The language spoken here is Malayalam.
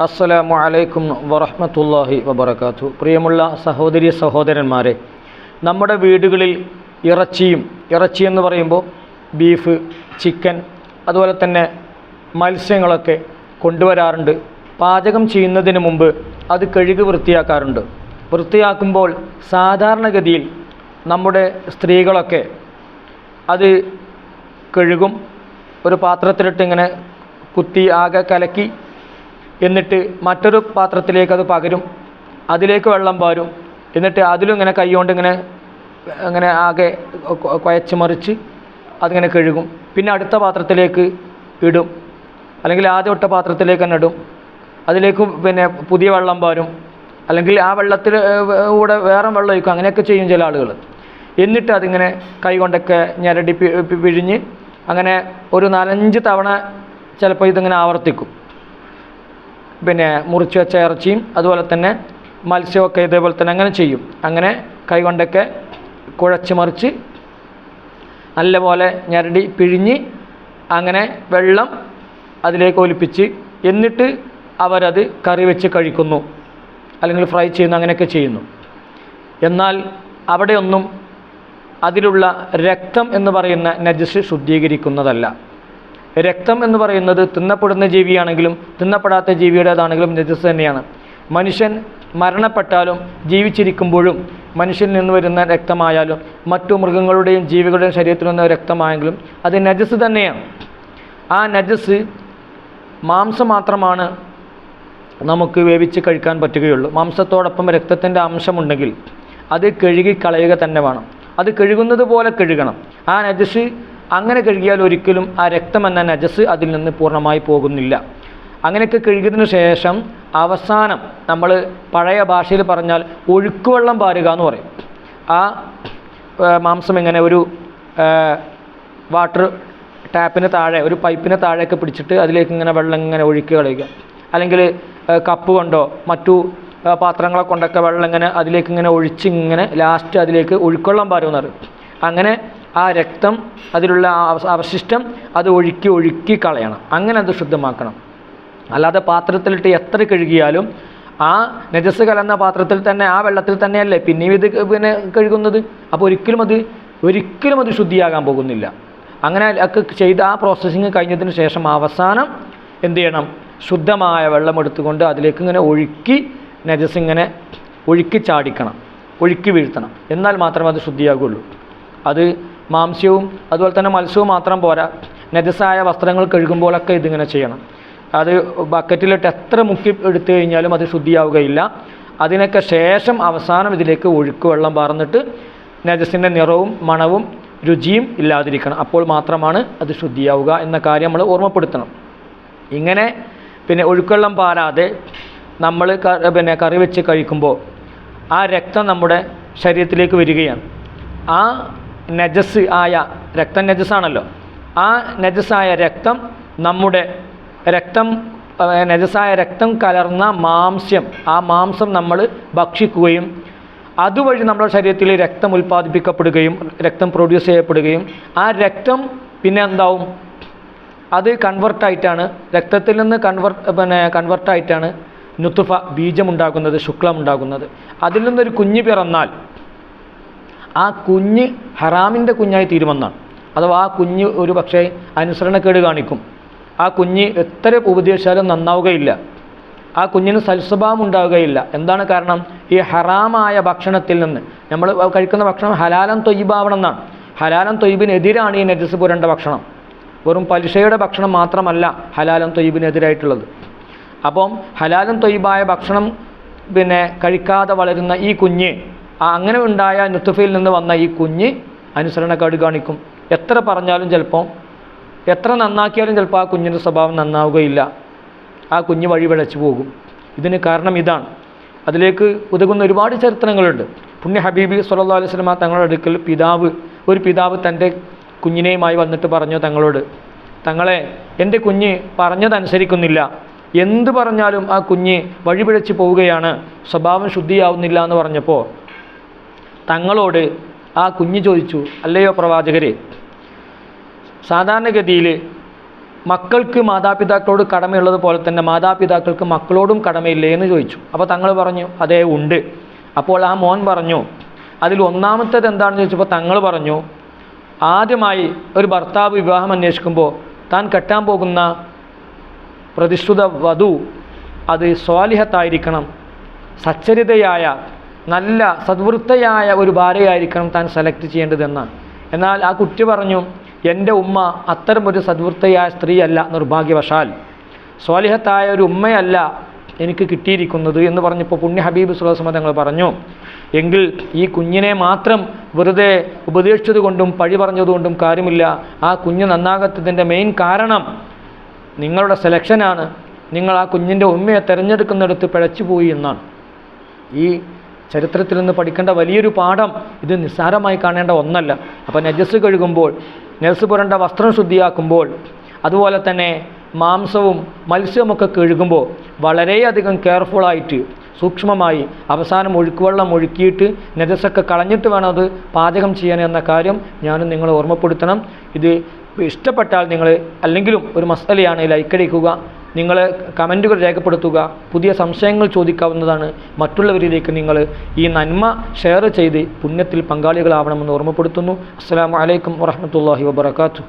അസ്സലാമു അലൈക്കും വറഹ്മത്തുള്ളാഹി വബർക്കാത്തു പ്രിയമുള്ള സഹോദരി സഹോദരന്മാരെ നമ്മുടെ വീടുകളിൽ ഇറച്ചിയും ഇറച്ചി എന്ന് പറയുമ്പോൾ ബീഫ് ചിക്കൻ അതുപോലെ തന്നെ മത്സ്യങ്ങളൊക്കെ കൊണ്ടുവരാറുണ്ട്. പാചകം ചെയ്യുന്നതിന് മുമ്പ് അത് കഴുകി വൃത്തിയാക്കാറുണ്ട്. വൃത്തിയാക്കുമ്പോൾ സാധാരണഗതിയിൽ നമ്മുടെ സ്ത്രീകളൊക്കെ അത് കഴുകും. ഒരു പാത്രത്തിലിട്ട് ഇങ്ങനെ കുത്തി ആകെ കലക്കി എന്നിട്ട് മറ്റൊരു പാത്രത്തിലേക്ക് അത് പകരും. അതിലേക്ക് വെള്ളം പാരും എന്നിട്ട് അതിലും ഇങ്ങനെ കൈകൊണ്ട് ഇങ്ങനെ അങ്ങനെ ആകെ കുഴച്ച് മറിച്ച് അതിങ്ങനെ കഴുകും. പിന്നെ അടുത്ത പാത്രത്തിലേക്ക് ഇടും. അല്ലെങ്കിൽ ആദ്യം പാത്രത്തിലേക്ക് തന്നെ ഇടും. അതിലേക്ക് പിന്നെ പുതിയ വെള്ളം പാരും അല്ലെങ്കിൽ ആ വെള്ളത്തിൽ കൂടെ വേറെ വെള്ളം ഒഴിക്കും. അങ്ങനെയൊക്കെ ചെയ്യും ചില ആളുകൾ എന്നിട്ട് അതിങ്ങനെ കൈ കൊണ്ടൊക്കെ ഞരടി പിഴിഞ്ഞ് അങ്ങനെ ഒരു നാലഞ്ച് തവണ ചിലപ്പോൾ ഇതിങ്ങനെ ആവർത്തിക്കും. പിന്നെ മുറിച്ച് വെച്ച ഇറച്ചിയും അതുപോലെ തന്നെ മത്സ്യമൊക്കെ ഇതേപോലെ തന്നെ അങ്ങനെ ചെയ്യും. അങ്ങനെ കൈകൊണ്ടൊക്കെ കുഴച്ച് മറിച്ച് നല്ലപോലെ ഞരടി പിഴിഞ്ഞ് അങ്ങനെ വെള്ളം അതിലേക്ക് ഒലിപ്പിച്ച് എന്നിട്ട് അവരത് കറി വെച്ച് കഴിക്കുന്നു. അല്ലെങ്കിൽ ഫ്രൈ ചെയ്യുന്നു അങ്ങനെയൊക്കെ ചെയ്യുന്നു. എന്നാൽ അവിടെയൊന്നും അതിലുള്ള രക്തം എന്ന് പറയുന്ന നജസ് ശുദ്ധീകരിക്കുന്നതല്ല. രക്തം എന്ന് പറയുന്നത് തിന്നപ്പെടുന്ന ജീവിയാണെങ്കിലും തിന്നപ്പെടാത്ത ജീവിയുടേതാണെങ്കിലും നജസ് തന്നെയാണ്. മനുഷ്യൻ മരണപ്പെട്ടാലും ജീവിച്ചിരിക്കുമ്പോഴും മനുഷ്യനിൽ നിന്ന് വരുന്ന രക്തമായാലും മറ്റു മൃഗങ്ങളുടെയും ജീവികളുടെയും ശരീരത്തിൽ നിന്ന് രക്തമായെങ്കിലും അത് നജസ് തന്നെയാണ്. ആ നജസ് മാംസം മാത്രമാണ് നമുക്ക് വേവിച്ച് കഴിക്കാൻ പറ്റുകയുള്ളൂ. മാംസത്തോടൊപ്പം രക്തത്തിന്റെ അംശമുണ്ടെങ്കിൽ അത് കഴുകി കളയുക തന്നെ വേണം. അത് കഴുകുന്നത് പോലെ കഴുകണം. ആ നജസ് അങ്ങനെ കഴുകിയാൽ ഒരിക്കലും ആ രക്തം എന്ന നജസ് അതിൽ നിന്ന് പൂർണമായി പോകുന്നില്ല. അങ്ങനെയൊക്കെ കഴുകിയതിനു ശേഷം അവസാനം നമ്മൾ പഴയ ഭാഷയിൽ പറഞ്ഞാൽ ഒഴുക്കുവെള്ളം പാരുക എന്ന് പറയും. ആ മാംസം എങ്ങനെ ഒരു വാട്ടർ ടാപ്പിന് താഴെ ഒരു പൈപ്പിന് താഴെയൊക്കെ പിടിച്ചിട്ട് അതിലേക്ക് ഇങ്ങനെ വെള്ളം ഇങ്ങനെ ഒഴുക്കി കളയുക. അല്ലെങ്കിൽ കപ്പ് കൊണ്ടോ മറ്റു പാത്രങ്ങളെ കൊണ്ടൊക്കെ വെള്ളം ഇങ്ങനെ അതിലേക്ക് ഇങ്ങനെ ഒഴിച്ച് ഇങ്ങനെ ലാസ്റ്റ് അതിലേക്ക് ഒഴുക്കൊള്ളം പാരുമെന്ന് അങ്ങനെ ആ രക്തം അതിലുള്ള അവശിഷ്ടം അത് ഒഴുക്കി ഒഴുക്കി കളയണം. അങ്ങനെ അത് ശുദ്ധമാക്കണം. അല്ലാതെ പാത്രത്തിലിട്ട് എത്ര കഴുകിയാലും ആ നജസ് കലർന്ന പാത്രത്തിൽ തന്നെ ആ വെള്ളത്തിൽ തന്നെയല്ലേ പിന്നെയും ഇത് പിന്നെ കഴുകുന്നത്? അപ്പോൾ ഒരിക്കലും അത് ഒരിക്കലും അത് ശുദ്ധിയാകാൻ പോകുന്നില്ല. അങ്ങനെ ഒക്കെ ചെയ്ത് ആ പ്രോസസ്സിങ് കഴിഞ്ഞതിന് ശേഷം അവസാനം എന്ത് ചെയ്യണം? ശുദ്ധമായ വെള്ളം എടുത്തുകൊണ്ട് അതിലേക്ക് ഇങ്ങനെ ഒഴുക്കി നജസ് ഇങ്ങനെ ഒഴുക്കി ചാടിക്കണം. ഒഴുക്കി വീഴ്ത്തണം. എന്നാൽ മാത്രമേ അത് ശുദ്ധിയാകുള്ളൂ. അത് മാംസ്യവും അതുപോലെ തന്നെ മത്സ്യവും മാത്രം പോരാ. നജസായ വസ്ത്രങ്ങൾ കഴുകുമ്പോഴൊക്കെ ഇതിങ്ങനെ ചെയ്യണം. അത് ബക്കറ്റിലിട്ട് എത്ര മുക്കി എടുത്തു കഴിഞ്ഞാലും അത് ശുദ്ധിയാവുകയില്ല. അതിനൊക്കെ ശേഷം അവസാനം ഇതിലേക്ക് ഒഴുക്ക് വെള്ളം പാർന്നിട്ട് നജസിന്റെ നിറവും മണവും രുചിയും ഇല്ലാതിരിക്കണം. അപ്പോൾ മാത്രമാണ് അത് ശുദ്ധിയാവുക എന്ന കാര്യം നമ്മൾ ഓർമ്മപ്പെടുത്തണം. ഇങ്ങനെ പിന്നെ ഒഴുക്കെള്ളം പാരാതെ നമ്മൾ പിന്നെ കറി വെച്ച് കഴിക്കുമ്പോൾ ആ രക്തം നമ്മുടെ ശരീരത്തിലേക്ക് വരികയാണ്. ആ നജസ് ആയ രക്തം നജസ്സാണല്ലോ. ആ നജസ്സായ രക്തം നമ്മുടെ രക്തം നജസ്സായ രക്തം കലർന്ന മാംസ്യം ആ മാംസം നമ്മൾ ഭക്ഷിക്കുകയും അതുവഴി നമ്മുടെ ശരീരത്തിൽ രക്തം ഉൽപ്പാദിപ്പിക്കപ്പെടുകയും രക്തം പ്രൊഡ്യൂസ് ചെയ്യപ്പെടുകയും ആ രക്തം പിന്നെ എന്താവും? അത് കൺവെർട്ടായിട്ടാണ് രക്തത്തിൽ നിന്ന് കൺവെർട്ട് പിന്നെ കൺവെർട്ടായിട്ടാണ് നുത്തുഫ ബീജമുണ്ടാകുന്നത് ശുക്ലമുണ്ടാകുന്നത്. അതിൽ നിന്നൊരു കുഞ്ഞ് പിറന്നാൽ ആ കുഞ്ഞ് ഹറാമിന്റെ കുഞ്ഞായി തീരുമെന്നാണ്. അഥവാ ആ കുഞ്ഞ് ഒരു പക്ഷേ അനുസരണക്കേട് കാണിക്കും. ആ കുഞ്ഞ് എത്ര ഉപദേശിച്ചാലും നന്നാവുകയില്ല. ആ കുഞ്ഞിന് സൽസ്വഭാവം ഉണ്ടാവുകയില്ല. എന്താണ് കാരണം? ഈ ഹറാമായ ഭക്ഷണത്തിൽ നിന്ന്. നമ്മൾ കഴിക്കുന്ന ഭക്ഷണം ഹലാലം തൊയ്യബാവണം എന്നാണ് ഹലാലം തൊയ്യബിനെതിരാണ് ഈ നജസ് പുരണ്ട ഭക്ഷണം. വെറും പലിശയുടെ ഭക്ഷണം മാത്രമല്ല ഹലാലം തൊയ്യബിനെതിരായിട്ടുള്ളത്. അപ്പം ഹലാലും തൊയ്യബായ ഭക്ഷണം പിന്നെ കഴിക്കാതെ വളരുന്ന ഈ കുഞ്ഞ് ആ അങ്ങനെ ഉണ്ടായ നുത്തുഫയിൽ നിന്ന് വന്ന ഈ കുഞ്ഞ് അനുസരണക്കേട് കാണിക്കും. എത്ര പറഞ്ഞാലും ചിലപ്പോൾ എത്ര നന്നാക്കിയാലും ചിലപ്പോൾ ആ കുഞ്ഞിന്റെ സ്വഭാവം നന്നാവുകയില്ല. ആ കുഞ്ഞ് വഴി വിളച്ചു പോകും. ഇതിന് കാരണം ഇതാണ്. അതിലേക്ക് ഉതകുന്ന ഒരുപാട് ചരിത്രങ്ങളുണ്ട് പുണ്യ ഹബീബി സല്ലല്ലാഹു അലൈഹി സ്വലമ തങ്ങളുടെ അടുക്കൽ പിതാവ് ഒരു പിതാവ് തന്റെ കുഞ്ഞിനെയുമായി വന്നിട്ട് പറഞ്ഞു തങ്ങളോട് തങ്ങളെ എന്റെ കുഞ്ഞ് പറഞ്ഞതനുസരിക്കുന്നില്ല. എന്ത് പറഞ്ഞാലും ആ കുഞ്ഞ് വഴിപിഴച്ച് പോവുകയാണ്. സ്വഭാവം ശുദ്ധിയാവുന്നില്ല എന്ന് പറഞ്ഞപ്പോൾ തങ്ങളോട് ആ കുഞ്ഞ് ചോദിച്ചു അല്ലയോ പ്രവാചകരെ സാധാരണഗതിയിൽ മക്കൾക്ക് മാതാപിതാക്കളോട് കടമയുള്ളത് പോലെ തന്നെ മാതാപിതാക്കൾക്ക് മക്കളോടും കടമയില്ലേ? എന്ന് ചോദിച്ചു. അപ്പോൾ തങ്ങൾ പറഞ്ഞു അതേ ഉണ്ട്. അപ്പോൾ ആ മോൻ പറഞ്ഞു അതിൽ ഒന്നാമത്തേത് എന്താണെന്ന് ചോദിച്ചപ്പോൾ തങ്ങൾ പറഞ്ഞു ആദ്യമായി ഒരു ഭർത്താവ് വിവാഹം അന്വേഷിക്കുമ്പോൾ താൻ കെട്ടാൻ പോകുന്ന പ്രതിഷ്ഠിത വധു അത് സ്വാലിഹത്തായിരിക്കണം സച്ചരിതയായ നല്ല സദ്വൃത്തയായ ഒരു ഭാര്യയായിരിക്കണം താൻ സെലക്ട് ചെയ്യേണ്ടതെന്നാണ് എന്നാൽ ആ കുട്ടി പറഞ്ഞു എന്റെ ഉമ്മ അത്തരം ഒരു സദ്വൃത്തയായ സ്ത്രീയല്ല നിർഭാഗ്യവശാൽ. സ്വാലിഹത്തായ ഒരു ഉമ്മയല്ല എനിക്ക് കിട്ടിയിരിക്കുന്നത്. എന്ന് പറഞ്ഞപ്പോൾ പുണ്യ ഹബീബ് സുലസമ തങ്ങൾ പറഞ്ഞു എങ്കിൽ ഈ കുഞ്ഞിനെ മാത്രം വെറുതെ ഉപദേശിച്ചതുകൊണ്ടും പഴി പറഞ്ഞതുകൊണ്ടും കാര്യമില്ല. ആ കുഞ്ഞ് നന്നാകത്തതിന്റെ മെയിൻ കാരണം നിങ്ങളുടെ സെലക്ഷനാണ് നിങ്ങൾ ആ കുഞ്ഞിന്റെ ഉമ്മയെ തിരഞ്ഞെടുക്കുന്നിടത്ത് പിഴച്ചുപോയി എന്നാണ്. ഈ ചരിത്രത്തിൽ നിന്ന് പഠിക്കേണ്ട വലിയൊരു പാഠം ഇത് നിസ്സാരമായി കാണേണ്ട ഒന്നല്ല. അപ്പോൾ നജസ് കഴുകുമ്പോൾ നജസ് പുരണ്ട വസ്ത്രം ശുദ്ധിയാക്കുമ്പോൾ അതുപോലെ തന്നെ മാംസവും മത്സ്യവുമൊക്കെ കഴുകുമ്പോൾ വളരെയധികം കെയർഫുള്ളായിട്ട് സൂക്ഷ്മമായി അവസാനം ഒഴുക്കുവെള്ളം ഒഴുക്കിയിട്ട് നജസൊക്കെ കളഞ്ഞിട്ട് വേണം അത് പാചകം ചെയ്യാൻ എന്ന കാര്യം ഞാനും നിങ്ങളെ ഓർമ്മപ്പെടുത്തണം. ഇത് ഇഷ്ടപ്പെട്ടാൽ നിങ്ങൾ അല്ലെങ്കിലും ഒരു മസലയാണ് ലൈക്കടിക്കുക നിങ്ങൾ കമന്റുകൾ രേഖപ്പെടുത്തുക പുതിയ സംശയങ്ങൾ ചോദിക്കാവുന്നതാണ്. മറ്റുള്ളവരിലേക്ക് നിങ്ങൾ ഈ നന്മ ഷെയർ ചെയ്ത് പുണ്യത്തിൽ പങ്കാളികളാവണമെന്ന് ഓർമ്മപ്പെടുത്തുന്നു. അസ്സാം വലൈക്കും വാഹമത്തല്ലാഹി വാബർക്കാത്തു